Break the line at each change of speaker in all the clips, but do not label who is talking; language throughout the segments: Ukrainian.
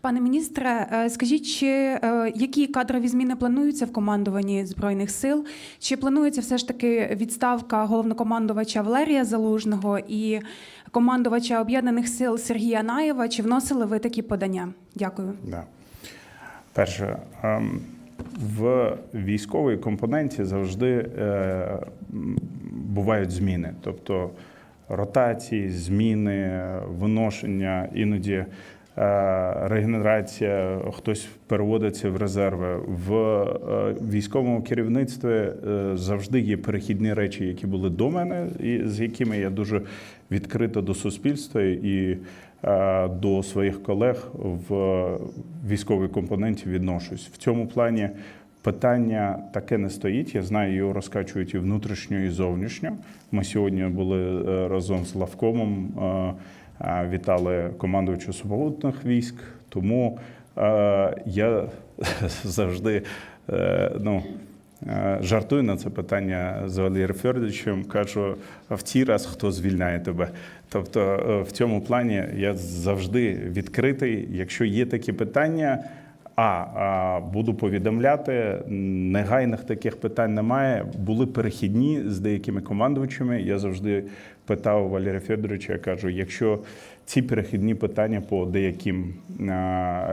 Пане міністре, е, скажіть, чи е, які кадрові зміни плануються в командуванні збройних сил? Чи планується все ж таки відставка головнокомандувача Валерія Залужного і командувача об'єднаних сил Сергія Наєва? Чи вносили ви такі подання? Дякую.
Да. Перше, ем, в військовій компоненті завжди е, бувають зміни, тобто ротації, зміни, виношення, іноді регенерація, хтось переводиться в резерви. В е, військовому керівництві е, завжди є перехідні речі, які були до мене, і з якими я дуже відкрито до суспільства і е, до своїх колег в військовій компоненті відношусь. В цьому плані питання таке не стоїть. Я знаю, його розкачують і внутрішньо, і зовнішньо. Ми сьогодні були е, разом з Лавкомом, е, е, вітали командувача сухопутних військ. Тому е, я завжди е, ну. Е, Жартую на це питання з Валерієм Федоровичем, кажу, в цій раз хто звільняє тебе? Тобто в цьому плані я завжди відкритий. Якщо є такі питання, а, буду повідомляти, негайних таких питань немає. Були перехідні з деякими командувачами. Я завжди питав Валерія Федоровича, я кажу, якщо ці перехідні питання по деяким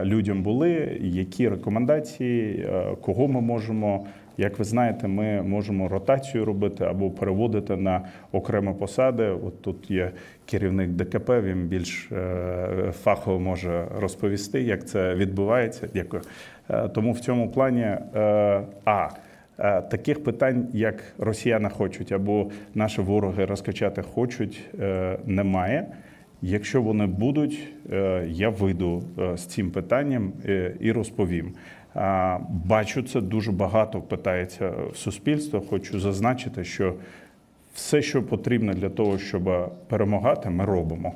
людям були, які рекомендації, кого ми можемо. Як ви знаєте, ми можемо ротацію робити або переводити на окремі посади. От тут є керівник ДКП, він більш е, фахово може розповісти, як це відбувається. Дякую. Е, Тому в цьому плані е, а. Таких питань, як росіяни хочуть, або наші вороги розкачати хочуть, немає. Якщо вони будуть, я вийду з цим питанням і розповім. Бачу, це дуже багато питається в суспільство. Хочу зазначити, що все, що потрібно для того, щоб перемагати, ми робимо.